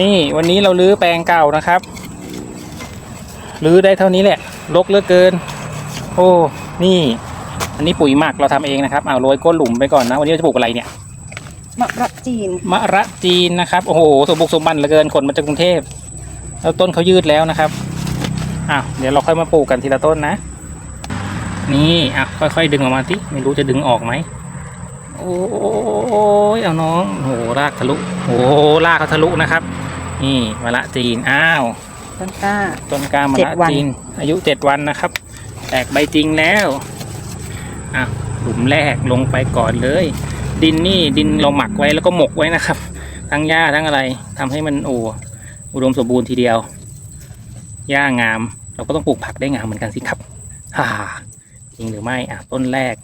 นี่วันนี้เราลื้อแปลงเก่านะครับลื้อได้เท่านี้แหละรกเหลือเกิน โอ้นี่ อันนี้ปุ๋ยหมักเราทำเองนะครับเอาโรยก้นหลุมไปก่อนนะ วันนี้เราจะปลูกอะไรเนี่ยมะระจีนมะระจีนนะครับโอ้โหสมบุกสมบันเหลือเกินขนมาจากกรุงเทพแล้วต้นเขายืดแล้วนะครับอ้าวเดี๋ยวเราค่อยมาปลูกกันทีละต้นนะ นี่อะค่อยๆดึงออกมาที่ไม่รู้จะดึงออกไหมโอ้ยเอาน้องโอ้โหรากทะลุโอ้โหรากเขาทะลุนะครับ นี่มะระจีนอ้าวต้นกล้า ต้นกล้ามะเจ็ระดวันจีน อายุเจ็ดวันนะครับ แตกใบจริงแล้วอะหลุมแรกลงไปก่อนเลย ดินนี่ดินเราหมักไว้แล้วก็หมกไว้นะครับ ทั้งหญ้าทั้งอะไรทำให้มันโอ้อุดมสมบูรณ์ทีเดียวหญ้างาม เราก็ต้องปลูกผักได้งามเหมือนกันสิครับฮ่าจริงหรือไม่อะต้นแรก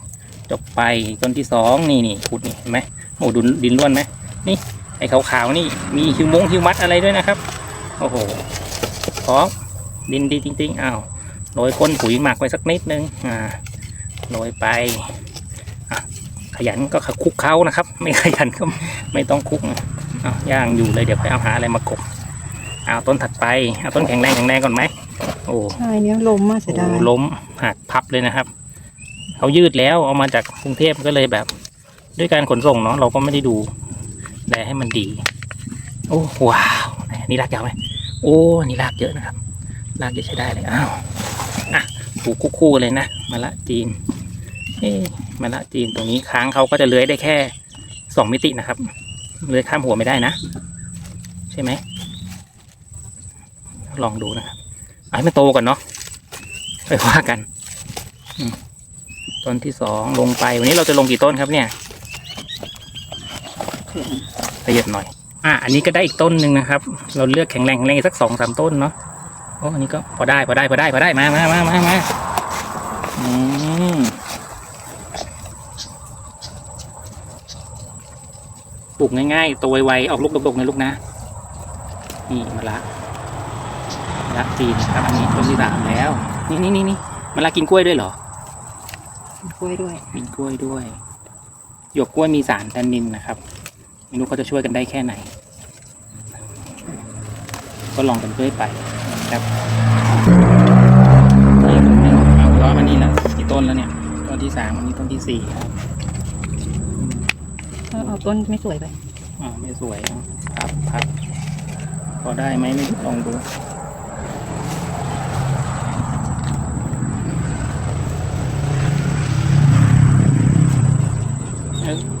จบไปต้นที่สองนี่นี่ขุดนี่เห็นไหมโอ้ดินดินร่วนไหมนี่ ไอ้ขาวๆนี่มีฮิวมงฮิวมัสอะไรด้วยนะครับ โอ้โหพร้อมดินดีจริงๆอ้าวโรยก้นปุ๋ยหมักไว้สักนิดนึงอ่าโรยไปอะขยันก็คลุกเขานะครับ ไม่ขยันก็ไม่ต้องคลุกนะอ้าวย่างอยู่เลยเดี๋ยวไปเอาหาอะไรมากบเอาต้นถัดไปเอาต้นแข็งแรงแข็งแรงก่อนไหมโอ้ใช่เนี้ยลมมากเสียดายโอ้ล้มหักพับเลยนะครับเขายืดแล้วเอามาจากกรุงเทพก็เลยแบบ ด้วยการขนส่งเนาะเราก็ไม่ได้ดู แลให้มันดี โอ้ว้าวนี่รากยาวไหมโอ้นี่รากเยอะนะครับรากเยอะใช้ได้เลยอ้าวอะปลูกคู่ๆเลยนะมะละจีนเอ๊มะละจีนตรงนี้ค้างเขาก็จะเลื้อยได้แค่สองมิตินะครับเลื้อยข้ามหัวไม่ได้นะ ใช่ไหมลองดูนะครับเอาให้มันโตก่อนเนาะไปว่ากันต้นที่สองลงไปวันนี้เราจะลงกี่ต้นครับเนี่ย ละเอียดหน่อย อะอันนี้ก็ได้อีกต้นหนึ่งนะครับ เราเลือกแข็งแรงแข็งแรงอีกสักสองสามต้นเนาะโอ้อันนี้ก็พอได้พอได้พอได้พอได้มามามามามาอืมปลูกง่ายๆ โตไวๆออกลูกดกๆนะลูกนะ นี่มาละมะละจีนครับอันนี้ต้นที่สามแล้ว นี่นี่นี่นี่มะละกินกล้วยด้วยเหรอกล้วยด้วยมีกล้วยด้วย หยวกกล้วยมีสารแทนนินนะครับ ไม่รู้เขาจะช่วยกันได้แค่ไหน ก็ลองกันเรื่อยไปนะครับนี่ต้นหนึ่งเอาล้อมานี่ละกี่ต้นแล้วเนี่ยต้นที่สามอันนี้ต้นที่สี่ครับเอาเอาต้นไม่สวยไปอ่าไม่สวยอะพับพับพอได้ไหมไม่ลองดู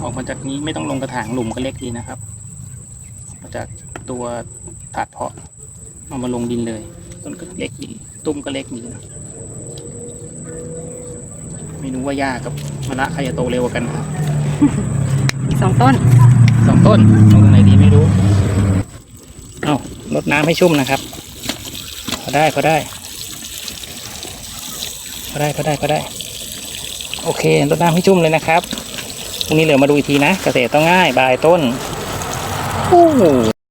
เอ้ยออกมาจากนี้ไม่ต้องลงกระถางหลุมก็เล็กดีนะครับออกมาจากตัวถาดเพาะเอามาลงดินเลย ต้นก็เล็กดีตุ้มก็เล็กดีนะไม่รู้ว่าหญ้ากับมะระใครจะโตเร็วกว่ากันนะครับอีกสองต้นสองต้นลงตรงไหนดีไม่รู้ เอาลดน้ำให้ชุ่มนะครับ พอได้พอได้ พอได้พอได้พอได้ โอเคลดน้ำให้ชุ่มเลยนะครับ พรุ่งนี้เหลือมาดูอีกทีนะ เกษตรต้องง่ายบายต้นโอ้